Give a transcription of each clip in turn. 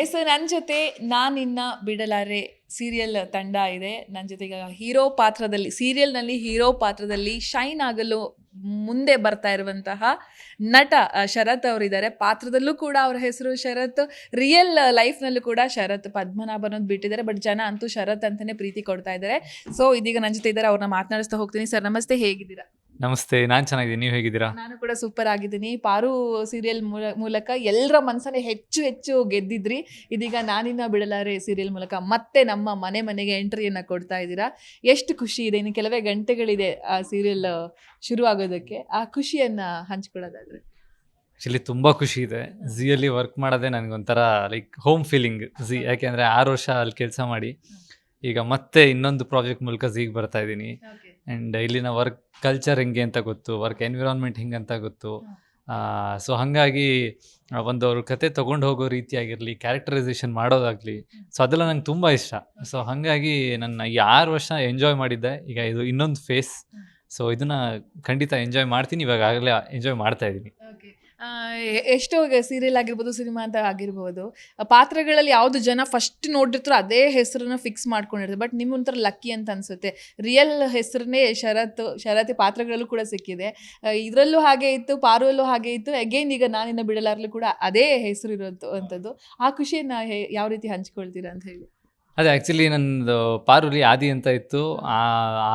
S ನನ್ನ ಜೊತೆ ನಾನಿನ್ನ ಬಿಡಲಾರೆ ಸೀರಿಯಲ್ ತಂಡ ಇದೆ. ನನ್ನ ಜೊತೆಗೆ ಹೀರೋ ಪಾತ್ರದಲ್ಲಿ ಸೀರಿಯಲ್ನಲ್ಲಿ ಹೀರೋ ಪಾತ್ರದಲ್ಲಿ ಶೈನ್ ಆಗಲು ಮುಂದೆ ಬರ್ತಾ ಇರುವಂತಹ ನಟ ಶರತ್ ಅವರಿದ್ದಾರೆ. ಪಾತ್ರದಲ್ಲೂ ಕೂಡ ಅವರ ಹೆಸರು ಶರತ್ ರಿಯಲ್ ಲೈಫ್ನಲ್ಲೂ ಕೂಡ ಶರತ್, ಪದ್ಮನಾಭ ಅನ್ನೋದು ಬಿಟ್ಟಿದ್ದಾರೆ. ಬಟ್ ಜನ ಅಂತೂ ಶರತ್ ಅಂತಲೇ ಪ್ರೀತಿ ಕೊಡ್ತಾ ಇದ್ದಾರೆ. ಸೊ ಇದೀಗ ನನ್ನ ಜೊತೆ ಇದ್ದಾರೆ, ಅವ್ರನ್ನ ಮಾತನಾಡಿಸ್ತಾ ಹೋಗ್ತೀನಿ. ಸರ್ ನಮಸ್ತೆ, ಹೇಗಿದ್ದೀರಾ? ನಮಸ್ತೆ ನಾನು ಚೆನ್ನಾಗಿದ್ದೀನಿ ನೀವು ಹೇಗಿದ್ದೀರಾ? ನಾನು ಕೂಡ ಸೂಪರ್ ಆಗಿದ್ದೀನಿ. ಪಾರು ಸೀರಿಯಲ್ ಮೂಲಕ ಎಲ್ಲರ ಮನಸ್ಸನ್ನೇ ಹೆಚ್ಚು ಹೆಚ್ಚು ಗೆದ್ದಿದ್ರಿ. ಇದೀಗ ನಾನಿನ್ನ ಬಿಡಲಾರೆ ಸೀರಿಯಲ್ ಮೂಲಕ. ಮತ್ತೆ ನಮ್ಮ ಮನೆ ಮನೆಗೆ ಎಂಟ್ರಿಯನ್ನ ಕೊಡ್ತಾ ಇದ್ದೀರಾ. ಎಷ್ಟು ಖುಷಿ ಇದೆ. ಇನ್ನು ಕೆಲವೇ ಗಂಟೆಗಳಿದೆ ಆ ಸೀರಿಯಲ್ ಶುರು ಆಗೋದಕ್ಕೆ ಆ ಖುಷಿಯನ್ನ ಹಂಚ್ಕೊಳ್ಳೋದಾದ್ರೆ. ಆ್ಯಕ್ಚುಲಿ ತುಂಬ ಖುಷಿ ಇದೆ. ಝಿಯಲ್ಲಿ ವರ್ಕ್ ಮಾಡೋದೇ ನನಗೊಂಥರ ಲೈಕ್ ಹೋಮ್ ಫೀಲಿಂಗ್ ಝಿ. ಯಾಕೆಂದರೆ ಆರು ವರ್ಷ ಅಲ್ಲಿ ಕೆಲಸ ಮಾಡಿ. ಈಗ ಮತ್ತೆ ಇನ್ನೊಂದು ಪ್ರಾಜೆಕ್ಟ್ ಮೂಲಕ ಝಿಗೆ ಬರ್ತಾ ಇದ್ದೀನಿ. ಆ್ಯಂಡ್ ಇಲ್ಲಿನ ವರ್ಕ್ ಕಲ್ಚರ್ ಹೆಂಗೆ ಅಂತ ಗೊತ್ತು ವರ್ಕ್ ಎನ್ವಿರಾನ್ಮೆಂಟ್ ಹೆಂಗೆ ಅಂತ ಗೊತ್ತು. ಸೊ ಹಾಗಾಗಿ ಒಂದು ಅವ್ರ ಕತೆ ತೊಗೊಂಡು ಹೋಗೋ ರೀತಿಯಾಗಿರಲಿ ಕ್ಯಾರೆಕ್ಟರೈಸೇಷನ್ ಮಾಡೋದಾಗಲಿ ಸೊ ಅದೆಲ್ಲ ನಂಗೆ ತುಂಬ ಇಷ್ಟ. ಸೊ ಹಾಗಾಗಿ ನನ್ನ ಈ ಆರು ವರ್ಷ ಎಂಜಾಯ್ ಮಾಡಿದ್ದೆ. ಈಗ ಇದು ಇನ್ನೊಂದು ಫೇಸ್ ಸೊ ಇದನ್ನ ಖಂಡಿತ ಎಂಜಾಯ್ ಮಾಡ್ತೀನಿ ಇವಾಗ ಆಗಲೇ ಎಂಜಾಯ್ ಮಾಡ್ತಾ ಇದ್ದೀನಿ. ಎಷ್ಟೋ ಸೀರಿಯಲ್ ಆಗಿರ್ಬೋದು ಸಿನಿಮಾ ಅಂತ ಆಗಿರ್ಬೋದು ಪಾತ್ರಗಳಲ್ಲಿ ಯಾವುದು ಜನ ಫಸ್ಟ್ ನೋಡಿರ್ತಾರೋ ಅದೇ ಹೆಸರನ್ನ ಫಿಕ್ಸ್ ಮಾಡ್ಕೊಂಡಿರ್ತಾರೆ. ಬಟ್ ನಿಮ್ಮ ಒಂಥರ ಲಕ್ಕಿ ಅಂತ ಅನ್ಸುತ್ತೆ. ರಿಯಲ್ ಹೆಸರನ್ನೇ ಶರತ್ ಶರತಿ ಪಾತ್ರಗಳಲ್ಲೂ ಕೂಡ ಸಿಕ್ಕಿದೆ. ಇದರಲ್ಲೂ ಹಾಗೆ ಇತ್ತು, ಪಾರುವಲ್ಲೂ ಹಾಗೆ ಇತ್ತು. ಅಗೇನ್ ಈಗ ನಾನಿನ್ನ ಬಿಡಲಾರಲು ಕೂಡ ಅದೇ ಹೆಸರು ಇರೋದು ಅಂಥದ್ದು ಆ ಖುಷಿಯನ್ನು ಯಾವ ರೀತಿ ಹಂಚ್ಕೊಳ್ತೀರಾ ಅಂತ ಹೇಳಿ. ಅದೇ ಆ್ಯಕ್ಚುಲಿ ನನ್ನದು ಪಾರುಲಿ ಆದಿ ಅಂತ ಇತ್ತು. ಆ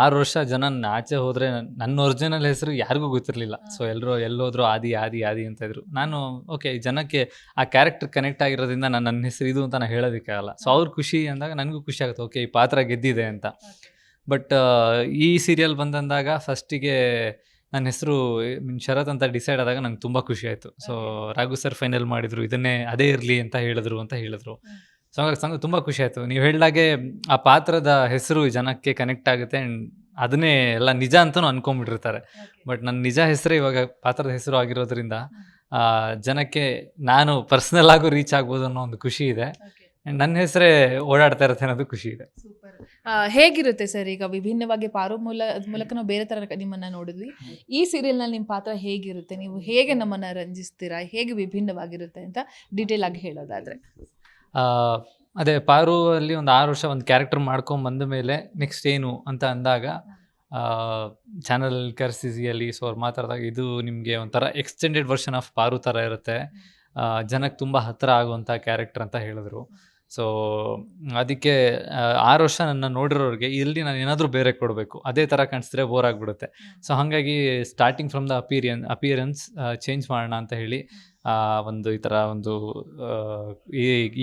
ಆರು ವರ್ಷ ಜನ ನನ್ನ ಆಚೆ ಹೋದರೆ ನನ್ನ ಒರಿಜಿನಲ್ ಹೆಸರು ಯಾರಿಗೂ ಗೊತ್ತಿರಲಿಲ್ಲ. ಸೊ ಎಲ್ಲರೂ ಎಲ್ಲೋದ್ರು ಆದಿ ಆದಿ ಆದಿ ಅಂತ ಇದ್ರು. ನಾನು ಓಕೆ ಜನಕ್ಕೆ ಆ ಕ್ಯಾರೆಕ್ಟರ್ ಕನೆಕ್ಟ್ ಆಗಿರೋದ್ರಿಂದ ನಾನು ನನ್ನ ಹೆಸರು ಇದು ಅಂತ ನಾನು ಹೇಳೋದಕ್ಕಾಗಲ್ಲ. ಸೊ ಅವ್ರ ಖುಷಿ ಅಂದಾಗ ನನಗೂ ಖುಷಿ ಆಗುತ್ತೆ. ಓಕೆ ಈ ಪಾತ್ರ ಗೆದ್ದಿದೆ ಅಂತ. ಬಟ್ ಈ ಸೀರಿಯಲ್ ಬಂದಂದಾಗ ಫಸ್ಟಿಗೆ ನನ್ನ ಹೆಸರು ಮೀನ್ ಶರತ್ ಅಂತ ಡಿಸೈಡ್ ಆದಾಗ ನಂಗೆ ತುಂಬ ಖುಷಿ ಆಯಿತು. ಸೊ ರಾಘು ಸರ್ ಫೈನಲ್ ಮಾಡಿದರು. ಇದನ್ನೇ ಅದೇ ಇರಲಿ ಅಂತ ಹೇಳಿದ್ರು ಅಂತ ಹೇಳಿದ್ರು. ಸೊ ಹಂಗಾಗಿ ಸಂಗ ತುಂಬ ಖುಷಿ ಆಯಿತು. ನೀವು ಹೇಳಿದಾಗೆ ಆ ಪಾತ್ರದ ಹೆಸರು ಜನಕ್ಕೆ ಕನೆಕ್ಟ್ ಆಗುತ್ತೆ ಆ್ಯಂಡ್ ಅದನ್ನೇ ಎಲ್ಲ ನಿಜ ಅಂತಲೂ ಅನ್ಕೊಂಡ್ಬಿಟ್ಟಿರ್ತಾರೆ. ಬಟ್ ನನ್ನ ನಿಜ ಹೆಸರೇ ಇವಾಗ ಪಾತ್ರದ ಹೆಸರು ಆಗಿರೋದ್ರಿಂದ ಆ, ಜನಕ್ಕೆ ನಾನು ಪರ್ಸ್ನಲ್ ಆಗು ರೀಚ್ ಆಗ್ಬೋದು ಅನ್ನೋ ಒಂದು ಖುಷಿ ಇದೆ. ನನ್ನ ಹೆಸರೇ ಓಡಾಡ್ತಾ ಇರುತ್ತೆ ಅನ್ನೋದು ಖುಷಿ ಇದೆ. ಸೂಪರ್ ಹೇಗಿರುತ್ತೆ ಸರ್ ಈಗ ವಿಭಿನ್ನವಾಗಿ ಪಾರು ಮೂಲ ಮೂಲಕ ನಾವು ಬೇರೆ ತರ ನಿಮ್ಮನ್ನ ನೋಡಿದ್ವಿ. ಈ ಸೀರಿಯಲ್ನಲ್ಲಿ ನಿಮ್ಮ ಪಾತ್ರ ಹೇಗಿರುತ್ತೆ? ನೀವು ಹೇಗೆ ನಮ್ಮನ್ನ ರಂಜಿಸ್ತೀರಾ? ಹೇಗೆ ವಿಭಿನ್ನವಾಗಿರುತ್ತೆ ಅಂತ ಡೀಟೇಲ್ ಆಗಿ ಹೇಳೋದಾದ್ರೆ. ಅದೇ ಪಾರು ಅಲ್ಲಿ ಒಂದು ಆರು ವರ್ಷ ಒಂದು ಕ್ಯಾರೆಕ್ಟರ್ ಮಾಡ್ಕೊಂಡು ಬಂದ ಮೇಲೆ ನೆಕ್ಸ್ಟ್ ಏನು ಅಂತ ಅಂದಾಗ ಚಾನಲ್ ಕರ್ಸಿಸಿಯಲ್ಲಿ ಸೊ ಅವ್ರು ಮಾತಾಡಿದಾಗ ಇದು ನಿಮಗೆ ಒಂಥರ ಎಕ್ಸ್ಟೆಂಡೆಡ್ ವರ್ಷನ್ ಆಫ್ ಪಾರು ಥರ ಇರುತ್ತೆ. ಜನಕ್ಕೆ ತುಂಬ ಹತ್ತಿರ ಆಗುವಂಥ ಕ್ಯಾರೆಕ್ಟರ್ ಅಂತ ಹೇಳಿದ್ರು. ಸೊ ಅದಕ್ಕೆ ಆರು ವರ್ಷ ನನ್ನ ನೋಡಿರೋರಿಗೆ ಇಲ್ಲಿ ನಾನು ಏನಾದರೂ ಬೇರೆ ಕೊಡಬೇಕು. ಅದೇ ಥರ ಕಾಣಿಸಿದ್ರೆ ಬೋರ್ ಆಗಿಬಿಡುತ್ತೆ. ಸೊ ಹಾಗಾಗಿ starting from the ಅಪೀರಿಯನ್ appearance change ಮಾಡೋಣ ಅಂತ ಹೇಳಿ ಒಂದು ಈ ಥರ ಒಂದು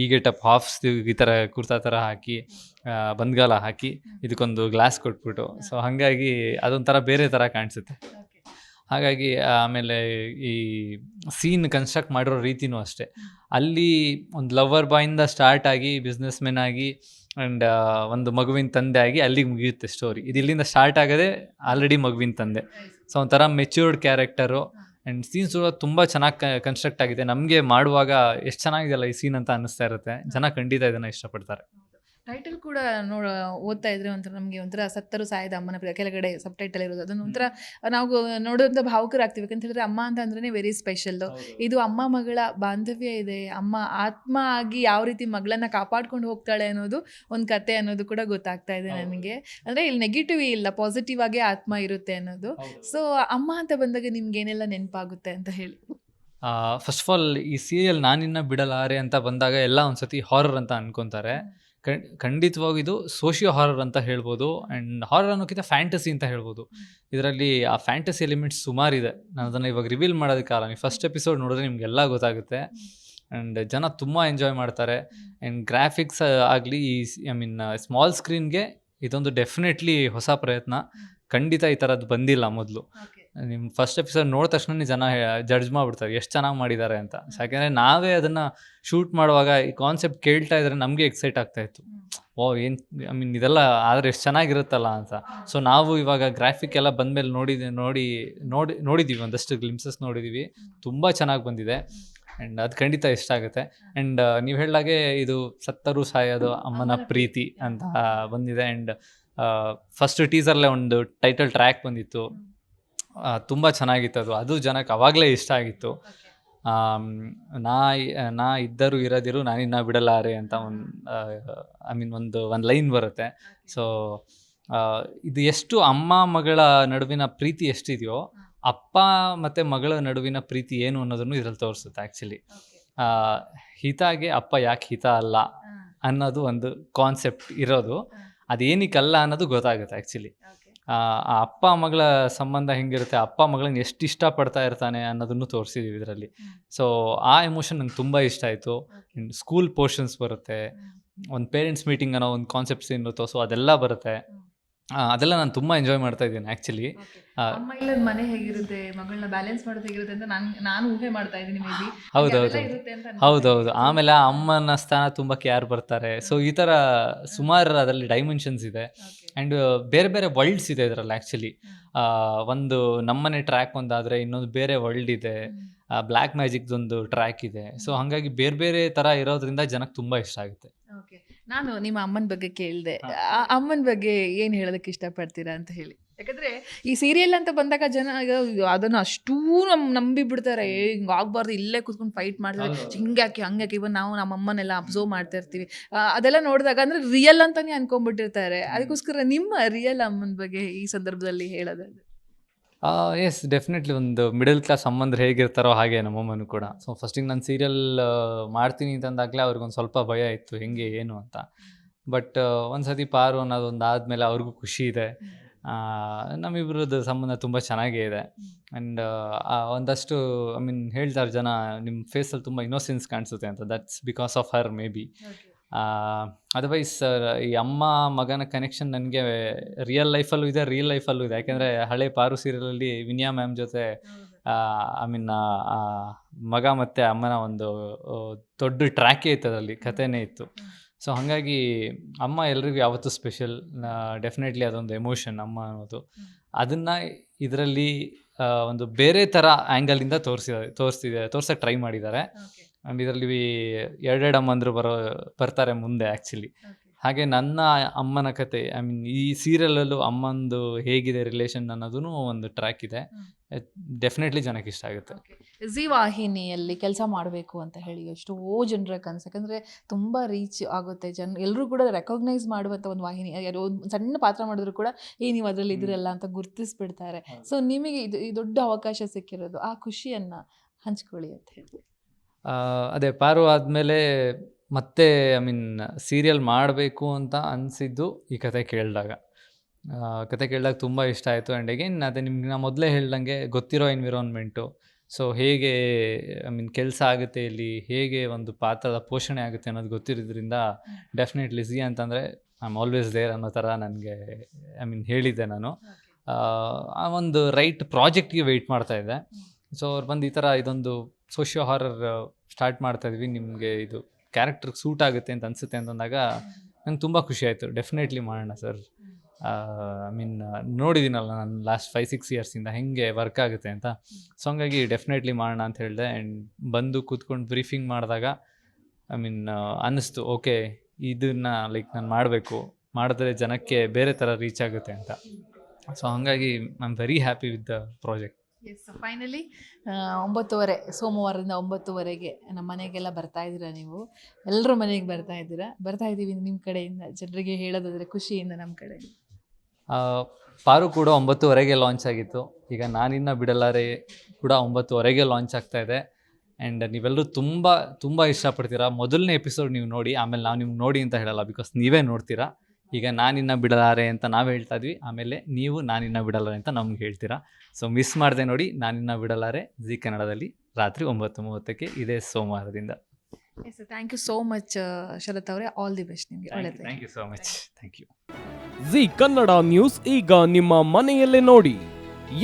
ಈ ಗೆಟಪ್ ಹಾಫ್ಸ್ ಈ ಥರ ಕುರ್ತಾ ಥರ ಹಾಕಿ ಬಂದ್ಗಾಲ ಹಾಕಿ ಇದಕ್ಕೊಂದು ಗ್ಲಾಸ್ ಕೊಟ್ಬಿಟ್ಟು. ಸೊ ಹಾಗಾಗಿ ಅದೊಂಥರ ಬೇರೆ ಥರ ಕಾಣಿಸುತ್ತೆ. ಹಾಗಾಗಿ ಆಮೇಲೆ ಈ ಸೀನ್ ಕನ್ಸ್ಟ್ರಕ್ಟ್ ಮಾಡಿರೋ ರೀತಿನೂ ಅಷ್ಟೇ. ಅಲ್ಲಿ ಒಂದು ಲವರ್ ಬಾಯಿಂದ ಸ್ಟಾರ್ಟ್ ಆಗಿ ಬಿಸ್ನೆಸ್ ಮೆನ್ ಆಗಿ ಆ್ಯಂಡ್ ಒಂದು ಮಗುವಿನ ತಂದೆ ಆಗಿ ಅಲ್ಲಿಗೆ ಮುಗಿಯುತ್ತೆ ಸ್ಟೋರಿ. ಇದು ಇಲ್ಲಿಂದ ಸ್ಟಾರ್ಟ್ ಆಗೋದೇ ಆಲ್ರೆಡಿ ಮಗುವಿನ ತಂದೆ. ಸೊ ಒಂಥರ ಮೆಚ್ಯೂರ್ಡ್ ಕ್ಯಾರೆಕ್ಟರು ಆ್ಯಂಡ್ ಸೀನ್ಸ್ ತುಂಬ ಚೆನ್ನಾಗಿ ಕನ್ಸ್ಟ್ರಕ್ಟ್ ಆಗಿದೆ. ನಮಗೆ ಮಾಡುವಾಗ ಎಷ್ಟು ಚೆನ್ನಾಗಿದೆಯಲ್ಲ ಈ ಸೀನ್ ಅಂತ ಅನ್ನಿಸ್ತಾ ಇರುತ್ತೆ. ಜನ ಖಂಡಿತ ಇದನ್ನು ಇಷ್ಟಪಡ್ತಾರೆ. ಟೈಟಲ್ ಕೂಡ ನೋಡ ಓದ್ತಾ ಇದ್ರೆ ಒಂಥರ ನಮಗೆ ಒಂಥರ ಸತ್ತರು ಸಾಯದ ಅಮ್ಮನ ಪ್ರಿಯ ಕೆಳಗಡೆ ಸಬ್ ಟೈಟಲ್ ಇರೋದು. ಅದನ್ನ ಒಂಥರ ನಾವು ನೋಡುವಂಥ ಭಾವುಕರಾಗ್ತೀವಿ ಯಾಕಂತ ಹೇಳಿದ್ರೆ ಅಮ್ಮ ಅಂತ ಅಂದ್ರೆ ವೆರಿ ಸ್ಪೆಷಲ್ ಇದು ಅಮ್ಮ ಮಗಳ ಬಾಂಧವ್ಯ ಇದೆ. ಅಮ್ಮ ಆತ್ಮ ಆಗಿ ಯಾವ ರೀತಿ ಮಗಳನ್ನ ಕಾಪಾಡ್ಕೊಂಡು ಹೋಗ್ತಾಳೆ ಅನ್ನೋದು ಒಂದು ಕತೆ ಅನ್ನೋದು ಕೂಡ ಗೊತ್ತಾಗ್ತಾ ಇದೆ ನನಗೆ. ಅಂದ್ರೆ ಇಲ್ಲಿ ನೆಗೆಟಿವ್ ಇಲ್ಲ ಪಾಸಿಟಿವ್ ಆಗೇ ಆತ್ಮ ಇರುತ್ತೆ ಅನ್ನೋದು. ಸೊ ಅಮ್ಮ ಅಂತ ಬಂದಾಗ ನಿಮ್ಗೆ ಏನೆಲ್ಲ ನೆನಪಾಗುತ್ತೆ ಅಂತ ಹೇಳಿ. ಫಸ್ಟ್ ಆಫ್ ಆಲ್ ಈ ಸೀರಿಯಲ್ ನಾನಿನ್ನ ಬಿಡಲಾರೆ ಅಂತ ಬಂದಾಗ ಎಲ್ಲ ಒಂದ್ಸತಿ ಹಾರರ್ ಅಂತ ಅನ್ಕೊಂತಾರೆ. ಖಂಡಿತವಾಗಿ ಇದು ಸೋಷಿಯೋ ಹಾರರ್ ಅಂತ ಹೇಳ್ಬೋದು. ಆ್ಯಂಡ್ ಹಾರರ್ ಅನ್ನೋಕ್ಕಿಂತ ಫ್ಯಾಂಟಸಿ ಅಂತ ಹೇಳ್ಬೋದು. ಇದರಲ್ಲಿ ಆ ಫ್ಯಾಂಟಸಿ ಎಲಿಮೆಂಟ್ಸ್ ಸುಮಾರಿದೆ ನಾನು ಅದನ್ನು ಇವಾಗ ರಿವೀಲ್ ಮಾಡೋದಕ್ಕಾಗಲ್ಲ ನೀವು ಫಸ್ಟ್ ಎಪಿಸೋಡ್ ನೋಡಿದ್ರೆ ನಿಮಗೆಲ್ಲ ಗೊತ್ತಾಗುತ್ತೆ. ಆ್ಯಂಡ್ ಜನ ತುಂಬ ಎಂಜಾಯ್ ಮಾಡ್ತಾರೆ. ಆ್ಯಂಡ್ ಗ್ರಾಫಿಕ್ಸ್ ಆಗಲಿ ಈ ಐ ಮೀನ್ ಸ್ಮಾಲ್ ಸ್ಕ್ರೀನ್ಗೆ ಇದೊಂದು ಡೆಫಿನೆಟ್ಲಿ ಹೊಸ ಪ್ರಯತ್ನ. ಖಂಡಿತ ಈ ಥರದ್ದು ಬಂದಿಲ್ಲ ಮೊದಲು. ನಿಮ್ಮ ಫಸ್ಟ್ ಎಪಿಸೋಡ್ ನೋಡಿದ ತಕ್ಷಣ ಜನ ಜಡ್ಜ್ ಮಾಡ್ಬಿಡ್ತಾರೆ ಎಷ್ಟು ಚೆನ್ನಾಗಿ ಮಾಡಿದ್ದಾರೆ ಅಂತ. ಯಾಕೆಂದರೆ ನಾವೇ ಅದನ್ನು ಶೂಟ್ ಮಾಡುವಾಗ ಈ ಕಾನ್ಸೆಪ್ಟ್ ಕೇಳ್ತಾ ಇದ್ರೆ ನಮಗೆ ಎಕ್ಸೈಟ್ ಆಗ್ತಾ ಇತ್ತು. ಓ ಏನು ಐ ಮೀನ್ ಇದೆಲ್ಲ ಆದರೆ ಎಷ್ಟು ಚೆನ್ನಾಗಿರುತ್ತಲ್ಲ ಅಂತ. ಸೊ ನಾವು ಇವಾಗ ಗ್ರಾಫಿಕ್ ಎಲ್ಲ ಬಂದ ಮೇಲೆ ನೋಡಿ ನೋಡಿ ನೋಡಿದ್ದೀವಿ ಒಂದಷ್ಟು ಗ್ಲಿಮ್ಸಸ್ ನೋಡಿದ್ದೀವಿ ತುಂಬ ಚೆನ್ನಾಗಿ ಬಂದಿದೆ. ಆ್ಯಂಡ್ ಅದು ಖಂಡಿತ ಇಷ್ಟ ಆಗುತ್ತೆ. ಆ್ಯಂಡ್ ನೀವು ಹೇಳಿದಾಗೆ ಇದು ಸತ್ತರು ಸಾಯೋದು ಅಮ್ಮನ ಪ್ರೀತಿ ಅಂತ ಬಂದಿದೆ. ಆ್ಯಂಡ್ ಫಸ್ಟ್ ಟೀಸರ್ಲೆ ಒಂದು ಟೈಟಲ್ ಟ್ರ್ಯಾಕ್ ಬಂದಿತ್ತು. ತುಂಬ ಚೆನ್ನಾಗಿತ್ತು ಅದು. ಅದು ಜನಕ್ಕೆ ಅವಾಗಲೇ ಇಷ್ಟ ಆಗಿತ್ತು. ನಾ ನಾ ಇದ್ದರೂ ಇರದಿರು ನಾನಿನ್ನ ಬಿಡಲಾರೆ ಅಂತ ಒಂದು ಐ ಮೀನ್ ಒಂದು ಒಂದು ಲೈನ್ ಬರುತ್ತೆ. ಸೊ ಇದು ಎಷ್ಟು ಅಮ್ಮ ಮಗಳ ನಡುವಿನ ಪ್ರೀತಿ ಎಷ್ಟಿದೆಯೋ ಅಪ್ಪ ಮತ್ತು ಮಗಳ ನಡುವಿನ ಪ್ರೀತಿ ಏನು ಅನ್ನೋದನ್ನು ಇದರಲ್ಲಿ ತೋರಿಸುತ್ತೆ ಆ್ಯಕ್ಚುಲಿ ಹಿತಾಗೆ ಅಪ್ಪ ಯಾಕೆ ಹಿತ ಅಲ್ಲ ಅನ್ನೋದು ಒಂದು ಕಾನ್ಸೆಪ್ಟ್ ಇರೋದು. ಅದೇನಿಕ್ಕಲ್ಲ ಅನ್ನೋದು ಗೊತ್ತಾಗುತ್ತೆ ಆ್ಯಕ್ಚುಲಿ ಆ ಅಪ್ಪ ಮಗಳ ಸಂಬಂಧ ಹೆಂಗಿರುತ್ತೆ ಅಪ್ಪ ಮಗಳನ್ನ ಎಷ್ಟು ಇಷ್ಟಪಡ್ತಾ ಇರ್ತಾನೆ ಅನ್ನೋದನ್ನು ತೋರಿಸಿದೀವಿ ಇದರಲ್ಲಿ. ಸೊ ಆ ಎಮೋಷನ್ ನಂಗೆ ತುಂಬ ಇಷ್ಟ ಆಯಿತು. ಸ್ಕೂಲ್ ಪೋರ್ಷನ್ಸ್ ಬರುತ್ತೆ. ಒಂದು ಪೇರೆಂಟ್ಸ್ ಮೀಟಿಂಗ್ ಅನ್ನೋ ಒಂದು ಕಾನ್ಸೆಪ್ಟ್ಸ್ ಏನಿರುತ್ತೋ ಸೊ ಅದೆಲ್ಲ ಬರುತ್ತೆ. ಅದೆಲ್ಲ ನಾನು ತುಂಬ ಎಂಜಾಯ್ ಮಾಡ್ತಾ ಇದ್ದೀನಿ ಆ್ಯಕ್ಚುಲಿ ಅಮ್ಮ ಇಲ್ಲದ ಮನೆ ಹೇಗಿರುತ್ತೆ ಮಗಳನ್ನ ಬ್ಯಾಲೆನ್ಸ್ ಮಾಡೋದು ಹೇಗಿರುತ್ತೆ ಅಂತ ನಾನು ನಾನು ಊಹೆ ಮಾಡ್ತಾ ಇದ್ದೀನಿ ಮೇ ಬಿ ಹೌದೌದು. ಹೌದೌದು. ಆಮೇಲೆ ಅಮ್ಮನ ಸ್ಥಾನ ತುಂಬ ಕೇರ್ ಬರ್ತಾರೆ. ಸೊ ಈ ತರ ಸುಮಾರು ಅದರಲ್ಲಿ ಡೈಮೆನ್ಷನ್ಸ್ ಇದೆ. ಅಂಡ್ ಬೇರೆ ಬೇರೆ ವರ್ಲ್ಡ್ಸ್ ಇದೆ ಇದರಲ್ಲಿ ಆ್ಯಕ್ಚುಲಿ ಒಂದು ನಮ್ಮನೆ ಟ್ರ್ಯಾಕ್ ಒಂದಾದ್ರೆ ಇನ್ನೊಂದು ಬೇರೆ ವರ್ಲ್ಡ್ ಇದೆ. ಬ್ಲ್ಯಾಕ್ ಮ್ಯಾಜಿಕ್ದೊಂದು ಟ್ರ್ಯಾಕ್ ಇದೆ. ಸೊ ಹಾಗಾಗಿ ಬೇರೆ ಬೇರೆ ತರ ಇರೋದ್ರಿಂದ ಜನಕ್ಕೆ ತುಂಬಾ ಇಷ್ಟ ಆಗುತ್ತೆ. ನಾನು ನಿಮ್ಮ ಅಮ್ಮನ ಬಗ್ಗೆ ಕೇಳಿದೆ. ಅಮ್ಮನ ಬಗ್ಗೆ ಏನು ಹೇಳೋದಕ್ಕೆ ಇಷ್ಟಪಡ್ತೀರಾ ಅಂತ ಹೇಳಿ. ಯಾಕಂದ್ರೆ ಈ ಸೀರಿಯಲ್ ಅಂತ ಬಂದಾಗ ಜನ ಅದನ್ನ ಅಷ್ಟೂ ನಮ್ ನಂಬಿ ಬಿಡ್ತಾರೆ. ಹಿಂಗ್ ಆಗ್ಬಾರ್ದು. ಇಲ್ಲೇ ಕುತ್ಕೊಂಡು ಫೈಟ್ ಮಾಡ್ತಾರೆ. ಹಿಂಗ್ಯಾಕೆ ಹಂಗ್ಯಾಕೆ ಇವನ್ ನಾವು ನಮ್ಮ ಅಮ್ಮನೆಲ್ಲ ಅಬ್ಸರ್ವ್ ಮಾಡ್ತಾ ಇರ್ತೀವಿ. ಅದೆಲ್ಲ ನೋಡಿದಾಗ ಅಂದ್ರೆ ರಿಯಲ್ ಅಂತಾನೆ ಅನ್ಕೊಂಡ್ಬಿಟ್ಟಿರ್ತಾರೆ. ಅದಕ್ಕೋಸ್ಕರ ನಿಮ್ಮ ರಿಯಲ್ ಅಮ್ಮನ ಬಗ್ಗೆ ಈ ಸಂದರ್ಭದಲ್ಲಿ ಹೇಳೋದಾದ್ರೆ. ಎಸ್ ಡೆಫಿನೆಟ್ಲಿ ಒಂದು ಮಿಡಲ್ ಕ್ಲಾಸ್ ಸಂಬಂಧ ಹೇಗಿರ್ತಾರೋ ಹಾಗೆ ನಮ್ಮಮ್ಮನೂ ಕೂಡ. ಸೊ ಫಸ್ಟಿಗೆ ನಾನು ಸೀರಿಯಲ್ ಮಾಡ್ತೀನಿ ಅಂತಂದಾಗಲೇ ಅವ್ರಿಗೊಂದು ಸ್ವಲ್ಪ ಭಯ ಇತ್ತು, ಹೆಂಗೆ, ಏನು ಅಂತ. ಬಟ್ ಒಂದು ಸತಿ ಪಾರು ಅನ್ನೋದೊಂದು ಆದಮೇಲೆ ಅವ್ರಿಗೂ ಖುಷಿ ಇದೆ. ನಮ್ಮಿಬ್ರದ್ದು ಸಂಬಂಧ ತುಂಬ ಚೆನ್ನಾಗೇ ಇದೆ. ಆ್ಯಂಡ್ ಒಂದಷ್ಟು ಐ ಮೀನ್ ಹೇಳ್ತಾರೆ ಜನ ನಿಮ್ಮ ಫೇಸಲ್ಲಿ ತುಂಬ ಇನ್ನೋಸೆನ್ಸ್ ಕಾಣಿಸುತ್ತೆ ಅಂತ. That's because of her maybe otherwise sir ಈ ಅಮ್ಮ ಮಗನ ಕನೆಕ್ಷನ್ ನನಗೆ ರಿಯಲ್ ಲೈಫಲ್ಲೂ ಇದೆ ರಿಯಲ್ ಲೈಫಲ್ಲೂ ಇದೆ. ಯಾಕೆಂದರೆ ಹಳೆ ಪಾರು ಸೀರಿಯಲಲ್ಲಿ ವಿನಿಯಾ ಮ್ಯಾಮ್ ಜೊತೆ ಐ ಮೀನ್ ಮಗ ಮತ್ತು ಅಮ್ಮನ ಒಂದು ದೊಡ್ಡ ಟ್ರ್ಯಾಕೇ ಇತ್ತು ಅದರಲ್ಲಿ, ಕಥೆನೇ ಇತ್ತು. ಸೊ ಹಾಗಾಗಿ ಅಮ್ಮ ಎಲ್ರಿಗೂ ಯಾವತ್ತೂ ಸ್ಪೆಷಲ್ ಡೆಫಿನೆಟ್ಲಿ ಅದೊಂದು ಎಮೋಷನ್ ಅಮ್ಮ ಅನ್ನೋದು. ಅದನ್ನು ಇದರಲ್ಲಿ ಒಂದು ಬೇರೆ ಥರ ಆ್ಯಂಗಲಿಂದ ತೋರಿಸಿದ್ದಾರೆ ತೋರಿಸ್ತಿದೆ ತೋರ್ಸೋಕ್ಕೆ ಟ್ರೈ ಮಾಡಿದ್ದಾರೆ. ಆ್ಯಂಡ್ ಇದರಲ್ಲಿ ಎರಡೆರಡು ಅಮ್ಮಂದರು ಬರೋ ಬರ್ತಾರೆ ಮುಂದೆ ಆ್ಯಕ್ಚುಲಿ ಹಾಗೆ ನನ್ನ ಅಮ್ಮನ ಕತೆ ಐ ಮೀನ್ ಈ ಸೀರಿಯಲಲ್ಲೂ ಅಮ್ಮಂದು ಹೇಗಿದೆ ರಿಲೇಷನ್ ಅನ್ನೋದೂ ಒಂದು ಟ್ರ್ಯಾಕ್ ಇದೆ. ಡೆಫಿನೆಟ್ಲಿ ಜನಕ್ಕೆ ಇಷ್ಟ ಆಗುತ್ತೆ. ಜಿ ವಾಹಿನಿಯಲ್ಲಿ ಕೆಲಸ ಮಾಡಬೇಕು ಅಂತ ಹೇಳಿ ಎಷ್ಟೋ ಜನರ ಕನಸು. ಯಾಕಂದರೆ ತುಂಬ ರೀಚ್ ಆಗುತ್ತೆ. ಜನ ಎಲ್ಲರೂ ಕೂಡ ರೆಕಗ್ನೈಸ್ ಮಾಡುವಂಥ ಒಂದು ವಾಹಿನಿ. ಯಾರೋ ಸಣ್ಣ ಪಾತ್ರ ಮಾಡಿದ್ರು ಕೂಡ ಏ ನೀವು ಅದರಲ್ಲಿ ಇದ್ರಲ್ಲ ಅಂತ ಗುರುತಿಸ್ಬಿಡ್ತಾರೆ. ಸೊ ನಿಮಗೆ ಇದು ಈ ದೊಡ್ಡ ಅವಕಾಶ ಸಿಕ್ಕಿರೋದು ಆ ಖುಷಿಯನ್ನು ಹಂಚ್ಕೊಳ್ಳಿ ಅಂತ ಹೇಳಿ. ಅದೇ ಪಾರು ಆದಮೇಲೆ ಮತ್ತೆ ಐ ಮೀನ್ ಸೀರಿಯಲ್ ಮಾಡಬೇಕು ಅಂತ ಅನಿಸಿದ್ದು ಈ ಕತೆ ಕೇಳಿದಾಗ. ಕತೆ ಕೇಳಿದಾಗ ತುಂಬ ಇಷ್ಟ ಆಯಿತು. ಆ್ಯಂಡ್ ಅಗೇನ್ ಅದೇ ನಿಮ್ಗೆ ನಾ ಮೊದಲೇ ಹೇಳ್ದಂಗೆ ಗೊತ್ತಿರೋ ಎನ್ವಿರಾನ್ಮೆಂಟು ಸೊ ಹೇಗೆ ಐ ಮೀನ್ ಕೆಲಸ ಆಗುತ್ತೆ ಇಲ್ಲಿ ಹೇಗೆ ಒಂದು ಪಾತ್ರದ ಪೋಷಣೆ ಆಗುತ್ತೆ ಅನ್ನೋದು ಗೊತ್ತಿರೋದ್ರಿಂದ ಡೆಫಿನೆಟ್ಲಿ ಸಿ ಅಂತಂದರೆ ಐ ಆಮ್ ಆಲ್ವೇಸ್ ದೇರ್ ಅನ್ನೋ ಥರ ನನಗೆ ಐ ಮೀನ್ ಹೇಳಿದ್ದೆ ನಾನು. ಆ, ಆ ಒಂದು ರೈಟ್ ಪ್ರಾಜೆಕ್ಟ್ಗೆ ವೆಯ್ಟ್ ಮಾಡ್ತಾ ಇದ್ದೆ. ಸೊ ಅವ್ರು ಬಂದು ಈ ಥರ ಇದೊಂದು ಸೋಷಿಯೋ ಹಾರರ್ ಸ್ಟಾರ್ಟ್ ಮಾಡ್ತಾ ಇದ್ವಿ. ನಿಮಗೆ ಇದು ಕ್ಯಾರೆಕ್ಟರ್ಗೆ ಸೂಟ್ ಆಗುತ್ತೆ ಅಂತ ಅನಿಸುತ್ತೆ ಅಂತಂದಾಗ ನಂಗೆ ತುಂಬ ಖುಷಿ ಆಯಿತು. ಡೆಫಿನೆಟ್ಲಿ ಮಾಡೋಣ ಸರ್. ಐ ಮೀನ್ ನೋಡಿದ್ದೀನಲ್ಲ ನಾನು ಲಾಸ್ಟ್ ಫೈವ್ ಸಿಕ್ಸ್ ಇಯರ್ಸಿಂದ ಹೆಂಗೆ ವರ್ಕ್ ಆಗುತ್ತೆ ಅಂತ. ಸೊ ಹಂಗಾಗಿ ಡೆಫಿನೆಟ್ಲಿ ಮಾಡೋಣ ಅಂತ ಹೇಳಿದೆ. ಆ್ಯಂಡ್ ಬಂದು ಕೂತ್ಕೊಂಡು ಬ್ರೀಫಿಂಗ್ ಮಾಡಿದಾಗ ಐ ಮೀನ್ ಅನ್ನಿಸ್ತು ಓಕೆ ಇದನ್ನು ಲೈಕ್ ನಾನು ಮಾಡಬೇಕು. ಮಾಡಿದ್ರೆ ಜನಕ್ಕೆ ಬೇರೆ ಥರ ರೀಚ್ ಆಗುತ್ತೆ ಅಂತ. ಸೊ ಹಾಗಾಗಿ I am very happy with the project yes finally ಒಂಬತ್ತುವರೆ, ಸೋಮವಾರದಿಂದ ಒಂಬತ್ತುವರೆಗೆ ನಮ್ಮ ಮನೆಗೆಲ್ಲ ಬರ್ತಾ ಇದ್ದೀರಾ ನೀವು? ಎಲ್ಲರೂ ಮನೆಗೆ ಬರ್ತಾ ಇದ್ದೀರಾ? ಬರ್ತಾ ಇದ್ದೀವಿ ನಿಮ್ಮ ಕಡೆಯಿಂದ, ಜನರಿಗೆ ಹೇಳೋದಾದರೆ ಖುಷಿಯಿಂದ ನಮ್ಮ ಕಡೆ. ಪಾರು ಕೂಡ ಒಂಬತ್ತುವರೆಗೆ ಲಾಂಚ್ ಆಗಿತ್ತು. ಈಗ ನಾನಿನ್ನ ಬಿಡಲಾರೆ ಕೂಡ ಒಂಬತ್ತುವರೆಗೆ ಲಾಂಚ್ ಆಗ್ತಾ ಇದೆ. ಆ್ಯಂಡ್ ನೀವೆಲ್ಲರೂ ತುಂಬ ತುಂಬ ಇಷ್ಟಪಡ್ತೀರಾ? ಮೊದಲನೇ ಎಪಿಸೋಡ್ ನೀವು ನೋಡಿ, ಆಮೇಲೆ ನಾವು ನಿಮ್ಗೆ ನೋಡಿ ಅಂತ ಹೇಳಲ್ಲ ಬಿಕಾಸ್ ನೀವೇ ನೋಡ್ತೀರಾ? ಈಗ ನಾನಿನ್ನ ಬಿಡಲಾರೆ ಅಂತ ನಾವು ಹೇಳ್ತಾ ಇದ್ವಿ. ಆಮೇಲೆ ನೀವು ನಾನಿನ್ನ ಬಿಡಲಾರೆ ಅಂತ ನಮ್ಗೆ ಹೇಳ್ತೀರಾ. ಸೊ ಮಿಸ್ ಮಾಡಿದೆ ನೋಡಿ ನಾನಿನ್ನ ಬಿಡಲಾರೆ ಜಿ ಕನ್ನಡದಲ್ಲಿ ರಾತ್ರಿ ಒಂಬತ್ತು ಮೂವತ್ತಕ್ಕೆ ಇದೇ ಸೋಮವಾರದಿಂದ. Yes thank you so much Sharath ಅವರೇ. ಆಲ್ ದಿ ಬೆಸ್ಟ್ ನಿಮಗೆ. ಒಳ್ಳೆಯದು thank you so much thank you Zee Kannada news ಈಗ ನಿಮ್ಮ ಮನೆಯಲ್ಲೇ ನೋಡಿ.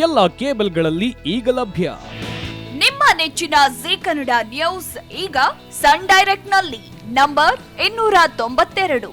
ಎಲ್ಲ ಕೇಬಲ್ಗಳಲ್ಲಿ ಈಗ ಲಭ್ಯ. ನಿಮ್ಮ ನೆಚ್ಚಿನ ಜಿ ಕನ್ನಡ ನ್ಯೂಸ್ ಈಗ ಸನ್ ಡೈರೆಕ್ಟ್ನಲ್ಲಿ ನಂಬರ್ ಇನ್ನೂರ ತೊಂಬತ್ತೆರಡು.